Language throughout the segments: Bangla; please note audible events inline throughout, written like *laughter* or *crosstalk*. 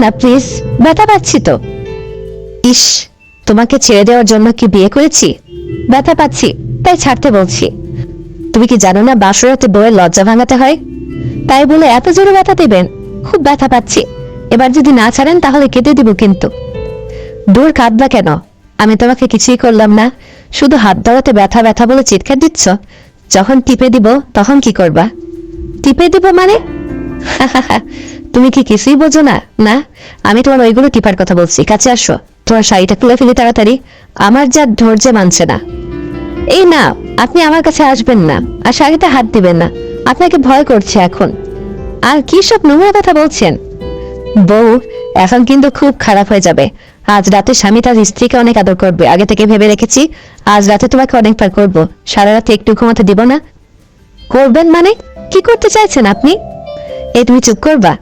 না প্লিজ ব্যথা পাচ্ছি তো। ইস, তোমাকে ছেড়ে দেওয়ার জন্য কি বিয়ে করেছি? ব্যথা পাচ্ছি, তাই ছাড়তে বলছি। তুমি কি জানো না বাসরাতে বউয়ের লজ্জা ভাঙাতে হয়? তাই বলে এত জোরে ব্যথা দেবেন? খুব ব্যথা পাচ্ছি। এবার যদি না ছাড়েন, তাহলে কেটে দিব কিন্তু। দূর কাঁদবা কেন? আমি তোমাকে কিছুই করলাম না। শুধু হাত ধরাতে ব্যথা ব্যথা বলে চিৎকার দিচ্ছ? যখন টিপে দিব, তখন কি করবা? টিপে দিব মানে? *laughs* তুমি কি কিছুই বোঝো না? না, আমি তোমার ওইগুলো টিপার কথা বলছি। কাছে আসো। তোমার শাড়িটা খুলে ফেলি তাড়াতাড়ি। আমার যা ধৈর্য মানছে না। এই না, আপনি আমার কাছে আসবেন না আর শাড়িতে হাত দিবেন না। আপনাকে ভয় করছে এখন। আর কি সব নোংরা কথা বলছেন? বউ, এখন কিন্তু খুব খারাপ হয়ে যাবে। আজ রাতে স্বামী তার স্ত্রীকে অনেক আদর করবে। আগে থেকে ভেবে রেখেছি, আজ রাতে তোমাকে অনেকবার করব। সারা রাতে একটু ঘুমাতে দিব না? করবেন মানে? কি করতে চাইছেন আপনি? এই তুমি চুপ করবা।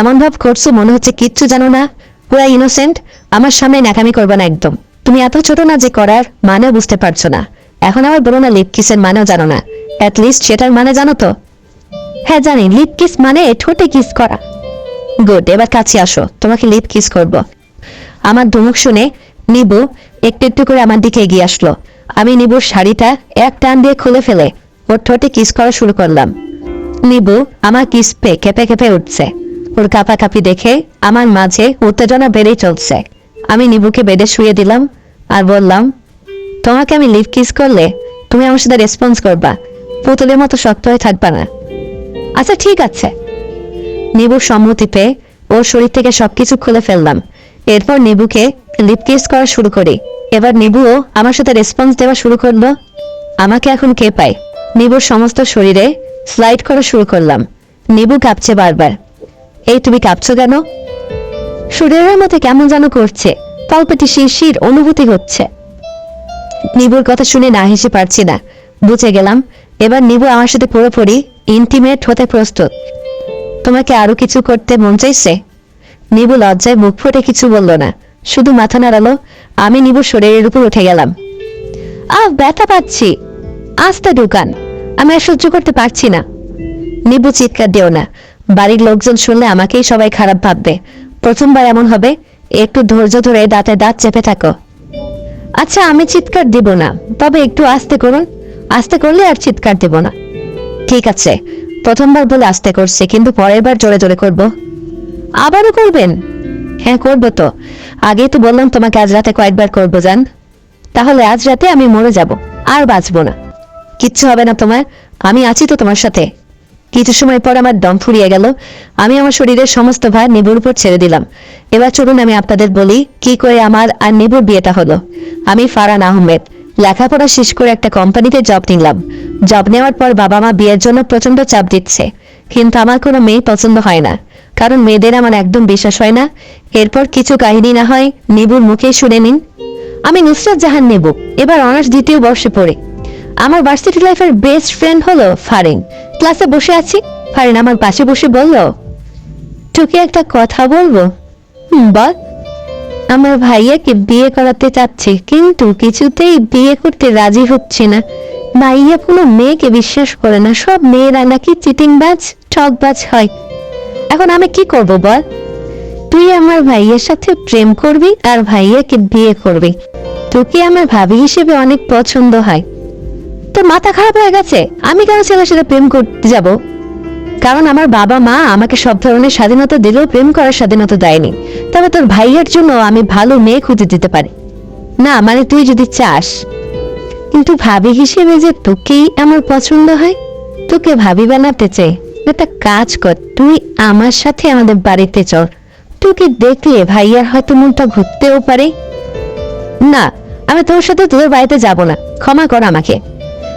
এমন ভাব করছ মনে হচ্ছে কিচ্ছু জানো না। পুরা ইনোসেন্ট আমার সামনে নাকামি করবে না একদম। তুমি এত ছোট না যে করার মানেও বুঝতে পারছ না। এখন আবার বলো না লিপ কিসের মানেও জানো না। লিস্ট সেটার মানে জানো তো? হ্যাঁ জানি লিপ কিস মানে ঠোঁটে কিস করা। গুড এবার কাছে আসো, তোমাকে লিপ কিস করব। আমার ধুমুক শুনে নিবু একটু একটু করে আমার দিকে এগিয়ে আসলো। আমি নিবুর শাড়িটা এক টান দিয়ে খুলে ফেলে, ওর ঠোঁটে কিস করা শুরু করলাম। নিবু, আমার কিস পে কেঁপে কেঁপে উঠছে। ওর কাঁপাকাঁপি দেখে আমার মাঝে উত্তেজনা বেড়েই চলছে। আমি নিবুকে বেডে শুয়ে দিলাম আর বললাম, তোমাকে আমি লিভ কিস করলে তুমি আমার সাথে রেসপন্স করবা। পুতুলের মতো শক্ত হয়ে থাকবা না। আচ্ছা ঠিক আছে। নিবুর সম্মতি পেয়ে ওর শরীর থেকে সবকিছু খুলে ফেললাম। এরপর নিবুকে লিপ কিস করা শুরু করি। এবার নিবুও আমার সাথে রেসপন্স দেওয়া শুরু করল। আমাকে এখন কে পায়? নিবুর সমস্ত শরীরে স্লাইড করা শুরু করলাম। নিবু কাঁপছে বারবার। এই তুমি কাঁপছো কেন? শরীরের মধ্যে কেমন যেন করছে তলপেটি শিরশির অনুভূতি হচ্ছে। নিবুর কথা শুনে না হেসে পারছি না, বুঝে গেলাম, এবার নিবু আমার সাথে পুরোপুরি ইন্টিমেট হতে প্রস্তুত। তোমাকে আরও কিছু করতে মন চাইছে? নিবু লজ্জায় মুখ ফুটে কিছু বলল না, শুধু মাথা নাড়ালো, আমি নিবু শরীরের উপর উঠে গেলাম। আহ, ব্যথা পাচ্ছি। আস্তে দোকান, আমি আর সহ্য করতে পারছি না। নিবু চিৎকার দিও না বাড়ির লোকজন শুনলে আমাকেই সবাই খারাপ ভাববে। প্রথমবার এমন হবে। একটু ধৈর্য ধরে দাঁতে দাঁত চেপে থাকো। আচ্ছা আমি চিৎকার দিব না। তবে একটু আস্তে করুন। আস্তে করলে আর চিৎকার দেব না। ঠিক আছে। প্রথমবার বলে আস্তে করছে, কিন্তু পরের বার জোরে জোরে করব। আবারও করবেন? হ্যাঁ করব তো। আগেই তো বললাম তোমাকে আজ রাতে কয়েকবার করব, জান। তাহলে আজ রাতে আমি মরে যাব, আর বাঁচবো না। কিচ্ছু হবে না তোমার। আমি আছি তো তোমার সাথে। কিছু সময় পর আমার দম ফুরিয়ে গেল। আমি আমার শরীরের সমস্ত ভার নিবুর উপর ছেড়ে দিলাম। এবার চলুন আমি আপনাদের বলি, কি করে আমার আর নিবুর বিয়েটা হলো। আমি ফারান আহমেদ। লেখাপড়া শেষ করে একটা কোম্পানিতে জব নিলাম। জব নেওয়ার পর বাবা মা বিয়ের জন্য প্রচণ্ড চাপ দিচ্ছে। কিন্তু আমার কোনো মেয়ে পছন্দ হয় না। কারণ মেয়েদের আমার একদম বিশ্বাস হয় না। এরপর কিছু কাহিনী না হয় নিবুর মুখে শুনে নিন। আমি নুসরাত জাহান নেব। এবার অনার্স দ্বিতীয় বর্ষে পড়ে। আমার ভার্সিটি লাইফের বেস্ট ফ্রেন্ড হলো ফারিন। ক্লাসে বসে আছি। ফারিন আমার পাশে বসে বলল, তোকে একটা কথা বলব? বল। আমার ভাইয়াকে বিয়ে করাতে চাচ্ছে, কিন্তু কিছুতেই বিয়ে করতে রাজি হচ্ছে না। ভাইয়া কোনো মেয়েকে বিশ্বাস করে না, সব মেয়েরা নাকি চিটিংবাজ ঠকবাজ হয়। এখন আমি কি করব, বল? তুই আমার ভাইয়ের সাথে প্রেম করবি আর ভাইয়াকে বিয়ে করবি। তোকে আমার ভাবি হিসেবে অনেক পছন্দ হয়। তোর মাথা খারাপ হয়ে গেছে? আমি কেন ছেলের সাথে প্রেম করতে যাব? কারণ আমার বাবা মা আমাকে সব ধরনের স্বাধীনতা দিলেও প্রেম করার স্বাধীনতা দেয়নি। তবে তোর ভাইয়ের জন্য আমি ভালো মেয়ে খুঁজে দিতে পারি। না মানে তুই যদি চাস। কিন্তু ভাবি হিসেবে যে তোকেই আমার পছন্দ হয়, তোকে ভাবি বানাতে চাই একটা কাজ কর, তুই আমার সাথে আমাদের বাড়িতে চল। তোকে দেখলে ভাইয়ার হয়তো মনটা ঘুরতেও পারে। না, আমি তোর সাথে তোদের বাড়িতে যাব না। ক্ষমা কর আমাকে।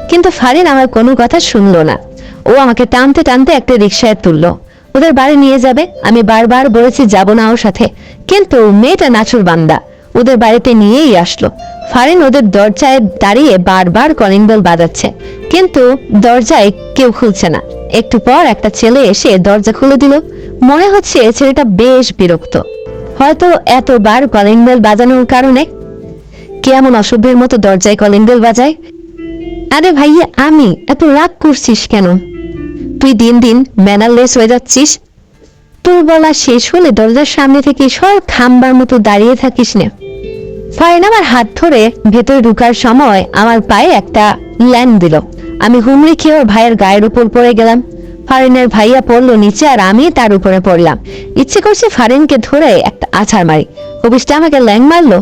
কিন্তু ফারিন আমার কোনো কথা শুনলো না। ও আমাকে টানতে টানতে একটা রিক্সায় তুললো। ওদের বাড়ি নিয়ে যাবে, আমি বারবার বলেছি যাব না ওর সাথে। কিন্তু মেয়েটা নাচুর বান্দা, ওদের বাড়িতে নিয়েই আসলো। ফারিন ওদের দরজায় দাঁড়িয়ে বারবার কলিং বেল বাজাচ্ছে। কিন্তু দরজায় কেউ খুলছে না। একটু পর একটা ছেলে এসে দরজা খুলে দিল। মনে হচ্ছে ছেলেটা বেশ বিরক্ত। হয়তো এতবার কলিং বেল বাজানোর কারণে কে এমন অসভ্যের মতো দরজায় কলিং বেল বাজায়। আরে ভাইয়া, আমি এত রাগ করছিস কেন? তুই দিন দিন ম্যানারলেস হয়ে যাচ্ছিস। তোর বলা শেষ হলে দরজার সামনে থেকে সর খাম্বার মতো দাঁড়িয়ে থাকিস না। ফারিন আমার হাত ধরে ভেতরে ঢুকার সময় আমার পায়ে একটা ল্যান্ড দিল। আমি হুমড়ি খেয়ে ওর ভাইয়ের গায়ের উপর পড়ে গেলাম। ফারিনের ভাইয়া পড়ল নিচে আর আমি তার উপরে পড়লাম। ইচ্ছে করছে ফারিনকে ধরে একটা আছাড় মারি। অফিসটা আমাকে ল্যাং মারলো।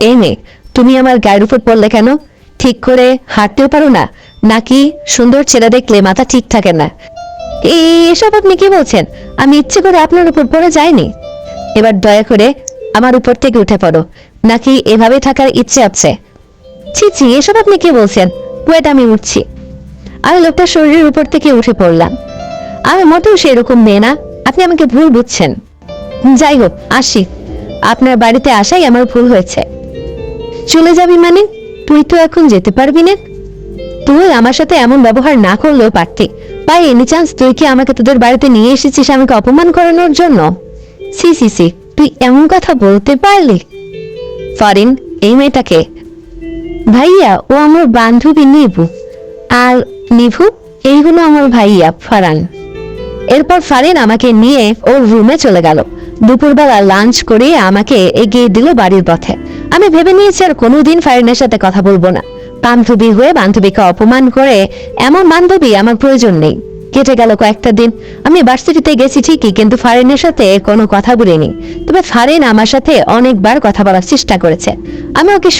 এই মেয়ে, তুমি আমার গায়ের উপর পড়লে কেন? ঠিক করে হাঁটতেও পারো না, নাকি সুন্দর ছেলে দেখলে মাথা ঠিক থাকে না? এসব আপনি কি বলছেন? আমি ইচ্ছে করে আপনার উপর পড়ে যাইনি। এবার দয়া করে আমার উপর থেকে উঠে পড়ো, নাকি এভাবে থাকার ইচ্ছে আছে? ছি ছি, এসব আপনি কি বলছেন? ওয়েট, আমি উঠছি। আমি লোকটার শরীরের উপর থেকে উঠে পড়লাম। আমি মোটেও সেরকম মেয়ে না, আপনি আমাকে ভুল বুঝছেন। যাই হোক, আসি। আপনার বাড়িতে আসাই আমার ভুল হয়েছে। চলে যাবি মানে? তুই তো এখন যেতে পারবি না? তুই আমার সাথে এমন ব্যবহার না করলেও পারতি। বা এনি চান্স তুই কি আমাকে তোদের বাড়িতে নিয়ে এসেছিস আমাকে অপমান করানোর জন্য? সি সি সি, তুই এমন কথা বলতে পারলি? ফরিন, এই মেয়েটাকে। ভাইয়া, ও আমার বান্ধবী নিভু আর নিভু, এই হলো আমার ভাইয়া, ফারান। এরপর ফারিন আমাকে নিয়ে ওর রুমে চলে গেল। দুপুরবেলা লাঞ্চ করে আমাকে এগিয়ে দিল বাড়ির পথে। আমি ভেবে নিয়েছি আর কোনোদিন ফারিনের সাথে কথা বলব না। বান্ধবী হয়ে বান্ধবীকে অপমান করে এমন বান্ধবী আমার প্রয়োজন নেই। কেটে গেল কয়েকটা দিন। আমি বার্সিটিতে গেছি ঠিকই, কিন্তু ফারিনের সাথে কোনো কথা বলিনি। তবে ফারেন আমার সাথে অনেকবার কথা বলার চেষ্টা করেছে। আমি ওকে